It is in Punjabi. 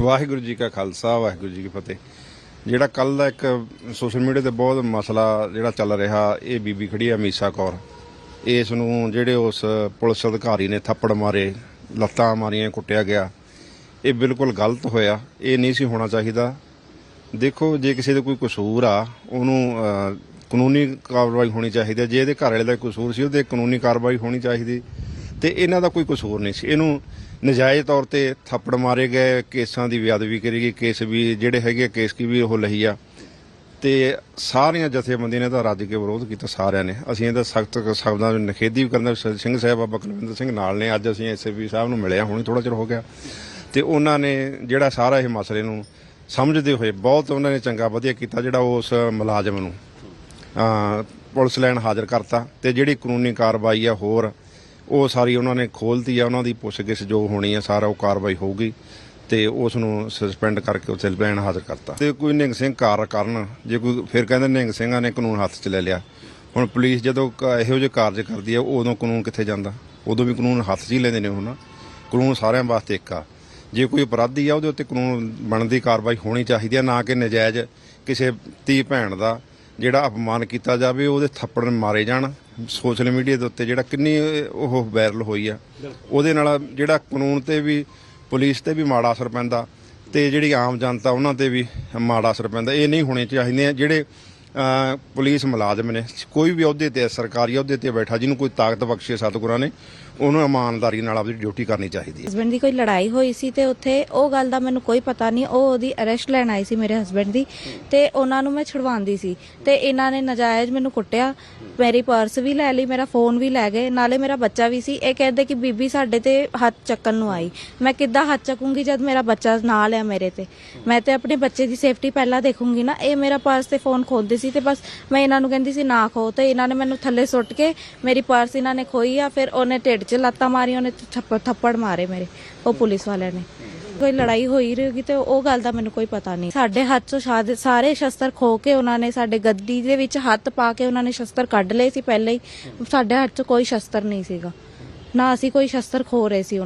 ਵਾਹਿਗੁਰੂ ਜੀ ਕਾ ਖਾਲਸਾ, ਵਾਹਿਗੁਰੂ ਜੀ ਕੀ ਫਤਿਹ। ਜਿਹੜਾ ਕੱਲ ਦਾ ਇੱਕ ਸੋਸ਼ਲ ਮੀਡੀਆ ਤੇ ਬਹੁਤ ਮਸਲਾ ਜਿਹੜਾ ਚੱਲ ਰਿਹਾ, ਇਹ ਬੀਬੀ ਖੜੀ ਆ ਮੀਸਾ ਕੌਰ। ਇਸ ਨੂੰ ਜਿਹੜੇ ਉਸ ਪੁਲਿਸ ਅਧਿਕਾਰੀ ਨੇ ਥੱਪੜ ਮਾਰੇ, ਲੱਤਾਂ ਮਾਰੀਆਂ, ਕੁੱਟਿਆ ਗਿਆ। ਇਹ ਬਿਲਕੁਲ ਗਲਤ ਹੋਇਆ, ਇਹ ਨਹੀਂ ਸੀ ਹੋਣਾ ਚਾਹੀਦਾ। ਦੇਖੋ, ਜੇ ਕਿਸੇ ਦਾ ਕੋਈ ਕਸੂਰ ਆ, ਉਹਨੂੰ ਕਾਨੂੰਨੀ ਕਾਰਵਾਈ ਹੋਣੀ ਚਾਹੀਦੀ ਹੈ। ਜੇ ਇਹਦੇ ਘਰ ਵਾਲੇ ਦਾ ਕਸੂਰ ਸੀ, ਉਹਦੇ ਕਾਨੂੰਨੀ ਕਾਰਵਾਈ ਹੋਣੀ ਚਾਹੀਦੀ। ਤੇ ਇਹਨਾਂ ਦਾ ਕੋਈ ਕਸੂਰ ਨਹੀਂ ਸੀ। ਇਹਨੂੰ ਨਜਾਇਜ਼ ਤੌਰ ਤੇ ਥੱਪੜ ਮਾਰੇ ਗਏ, ਕੇਸਾਂ ਦੀ ਬੇਅਦਬੀ ਕਰੀ ਗਈ, ਕੇਸ ਵੀ ਜਿਹੜੇ ਹੈਗੇ ਕੇਸ ਕੀ ਵੀ ਉਹ ਲਈ ਆ। ਤੇ ਸਾਰੀਆਂ ਜਥੇਬੰਦੀਆਂ ਨੇ ਤਾਂ ਰੱਜ ਕੇ ਵਿਰੋਧ ਕੀਤਾ, ਸਾਰਿਆਂ ਨੇ। ਅਸੀਂ ਇਹਦਾ ਸਖਤ ਸ਼ਬਦਾਂ ਵਿੱਚ ਨਿਖੇਧੀ ਵੀ ਕਰਨਾ ਸਿੰਘ ਸਾਹਿਬ, ਬਾਬਾ ਕੁਲਵਿੰਦਰ ਸਿੰਘ ਨਾਲ ਨੇ। ਅੱਜ ਅਸੀਂ ਐਸਪੀ ਸਾਹਿਬ ਨੂੰ ਮਿਲਿਆ, ਹੁਣ ਥੋੜਾ ਚਿਰ ਹੋ ਗਿਆ। ਤੇ ਉਹਨਾਂ ਨੇ ਜਿਹੜਾ ਸਾਰਾ ਇਹ ਮਸਲੇ ਨੂੰ ਸਮਝਦੇ ਹੋਏ ਬਹੁਤ ਉਹਨਾਂ ਨੇ ਚੰਗਾ ਵਧੀਆ ਕੀਤਾ, ਜਿਹੜਾ ਉਸ ਮੁਲਾਜ਼ਮ ਨੂੰ ਪੁਲਿਸ ਲਾਈਨ ਹਾਜ਼ਰ ਕਰਤਾ। ਤੇ ਜਿਹੜੀ ਕਾਨੂੰਨੀ ਕਾਰਵਾਈ ਆ, ਹੋਰ ਉਹ ਸਾਰੀ ਉਹਨਾਂ ਨੇ ਖੋਲਤੀ ਆ, ਉਹਨਾਂ ਦੀ ਪੁੱਛਗਿੱਛ ਜੋ ਹੋਣੀ ਆ, ਸਾਰਾ ਉਹ ਕਾਰਵਾਈ ਹੋਊਗੀ ਤੇ ਉਸ ਨੂੰ ਸਸਪੈਂਡ ਕਰਕੇ ਉੱਥੇ ਲੈਣ ਹਾਜ਼ਰ ਕਰਤਾ। ਤੇ ਕੋਈ ਨਿਹੰਗ ਸਿੰਘ ਕਾਰ ਕਰਨ, ਜੇ ਕੋਈ ਫਿਰ ਕਹਿੰਦੇ ਨਿਹੰਗ ਸਿੰਘਾਂ ਨੇ ਕਾਨੂੰਨ ਹੱਥ 'ਚ ਲੈ ਲਿਆ। ਹੁਣ ਪੁਲਿਸ ਜਦੋਂ ਕ- ਇਹੋ ਜਿਹੇ ਕਾਰਜ ਕਰਦੀ ਆ, ਉਦੋਂ ਕਾਨੂੰਨ ਕਿੱਥੇ ਜਾਂਦਾ? ਉਦੋਂ ਵੀ ਕਾਨੂੰਨ ਹੱਥ 'ਚ ਹੀ ਲੈਂਦੇ ਨੇ ਉਹ ਕਾਨੂੰਨ ਸਾਰਿਆਂ ਵਾਸਤੇ ਇੱਕ ਆ। ਜੇ ਕੋਈ ਅਪਰਾਧੀ ਆ, ਉਹਦੇ ਉੱਤੇ ਕਾਨੂੰਨ ਬਣਦੀ ਕਾਰਵਾਈ ਹੋਣੀ ਚਾਹੀਦੀ ਆ, ਨਾ ਕਿ ਨਜਾਇਜ਼ ਕਿਸੇ ਧੀ ਭੈਣ ਦਾ ਜਿਹੜਾ ਅਪਮਾਨ ਕੀਤਾ ਜਾਵੇ, ਉਹਦੇ ਥੱਪੜ ਮਾਰੇ ਜਾਣ। ਸੋਸ਼ਲ ਮੀਡੀਆ ਦੇ ਉੱਤੇ ਜਿਹੜਾ ਕਿੰਨੀ ਉਹ ਵਾਇਰਲ ਹੋਈ ਆ, ਉਹਦੇ ਨਾਲ ਜਿਹੜਾ ਕਾਨੂੰਨ ਤੇ ਵੀ, ਪੁਲਿਸ ਤੇ ਵੀ ਮਾੜਾ ਅਸਰ ਪੈਂਦਾ ਤੇ ਜਿਹੜੀ ਆਮ ਜਨਤਾ ਉਹਨਾਂ ਤੇ ਵੀ ਮਾੜਾ ਅਸਰ ਪੈਂਦਾ। ਇਹ ਨਹੀਂ ਹੋਣੇ ਚਾਹੀਦੇ ਆ ਜਿਹੜੇ ਪੁਲਿਸ ਮੁਲਾਜ਼ਮ ਨੇ, ਕੋਈ ਵੀ ਅਹੁਦੇ ਤੇ, ਸਰਕਾਰੀ ਅਹੁਦੇ ਤੇ ਬੈਠਾ, ਜਿਹਨੂੰ ਕੋਈ ਤਾਕਤ ਬਖਸ਼ੇ ਸਤਿਗੁਰਾਂ ਨੇ ਉਹਨੂੰ ਇਮਾਨਦਾਰੀ ਨਾਲ ਆਪਣੀ ਡਿਊਟੀ ਕਰਨੀ ਚਾਹੀਦੀ ਹੈ। ਹਸਬੰਡ ਦੀ ਕੋਈ ਲੜਾਈ ਹੋਈ ਸੀ ਤੇ ਉੱਥੇ ਉਹ ਗੱਲ ਦਾ ਮੈਨੂੰ ਕੋਈ ਪਤਾ ਨਹੀਂ, ਉਹ ਉਹਦੀ ਅਰੈਸਟ ਲੈਣ ਆਈ ਸੀ ਮੇਰੇ ਹਸਬੰਡ ਦੀ ਤੇ ਉਹਨਾਂ ਨੂੰ ਮੈਂ ਛੁਡਵਾਉਂਦੀ ਸੀ ਤੇ ਇਹਨਾਂ ਨੇ ਨਜਾਇਜ਼ ਮੈਨੂੰ ਕੁੱਟਿਆ, ਮੇਰੀ ਪਰਸ ਵੀ ਲੈ ਲਈ, ਮੇਰਾ ਫੋਨ ਵੀ ਲੈ ਗਏ, ਨਾਲੇ ਮੇਰਾ ਬੱਚਾ ਵੀ ਸੀ, ਇਹ ਕਹਿੰਦੇ ਕਿ ਬੀਬੀ ਸਾਡੇ ਤੇ ਹੱਥ ਚੱਕਣ ਨੂੰ ਆਈ। ਮੈਂ ਕਿੱਦਾਂ ਹੱਥ ਚੱਕੂੰਗੀ ਜਦ ਮੇਰਾ ਬੱਚਾ ਨਾਲ ਹੈ ਮੇਰੇ ਤੇ? ਮੈਂ ਤੇ ਆਪਣੇ ਬੱਚੇ ਦੀ ਸੇਫਟੀ ਪਹਿਲਾਂ ਦੇਖੂੰਗੀ ਨਾ, ਇਹ ਮੇਰਾ ਪਰਸ ਤੇ ਫੋਨ ਖੋਦੇ ਸੀ ਤੇ ਬਸ ਮੈਂ ਇਹਨਾਂ ਨੂੰ ਕਹਿੰਦੀ ਸੀ, ਨਾ ਖੋ। ਤੇ ਇਹਨਾਂ ਨੇ ਮੈਨੂੰ ਥੱਲੇ ਸੁੱਟ ਕੇ ਮੇਰੀ ਪਰਸ ਇਹਨਾਂ ਨੇ ਖੋਈ ਆ, ਫਿਰ ਉਹਨੇ ਢਿੱਡ 'ਚ ਲੱਤਾਂ ਮਾਰੀਆਂ, ਉਹਨੇ ਥੱਪੜ ਥੱਪੜ ਮਾਰੇ ਮੇਰੇ, ਉਹ ਪੁਲਿਸ ਵਾਲਿਆਂ ਨੇ। ਕੋਈ ਲੜਾਈ ਹੋਈ ਰਹੇਗੀ ਤੇ ਉਹ ਗੱਲ ਦਾ ਮੈਨੂੰ ਕੋਈ ਪਤਾ ਨਹੀਂ। ਸਾਡੇ ਹੱਥ 'ਚੋਂ ਸਾਰੇ ਸ਼ਸਤਰ ਖੋ ਕੇ ਉਹਨਾਂ ਨੇ ਸਾਡੇ ਗੱਦੀ ਦੇ ਵਿੱਚ ਹੱਥ ਪਾ ਕੇ ਉਹਨਾਂ ਨੇ ਸ਼ਸਤਰ ਕੱਢ ਲਏ ਸੀ ਪਹਿਲੇ ਹੀ। ਸਾਡੇ ਹੱਥ 'ਚ ਕੋਈ ਸ਼ਸਤਰ ਨਹੀਂ ਸੀਗਾ। ਨਾ ਅਸੀਂ ਕੋਈ ਸ਼ਸਤਰ ਖੋ ਰਹੇ ਸੀ ਉਹਨਾਂ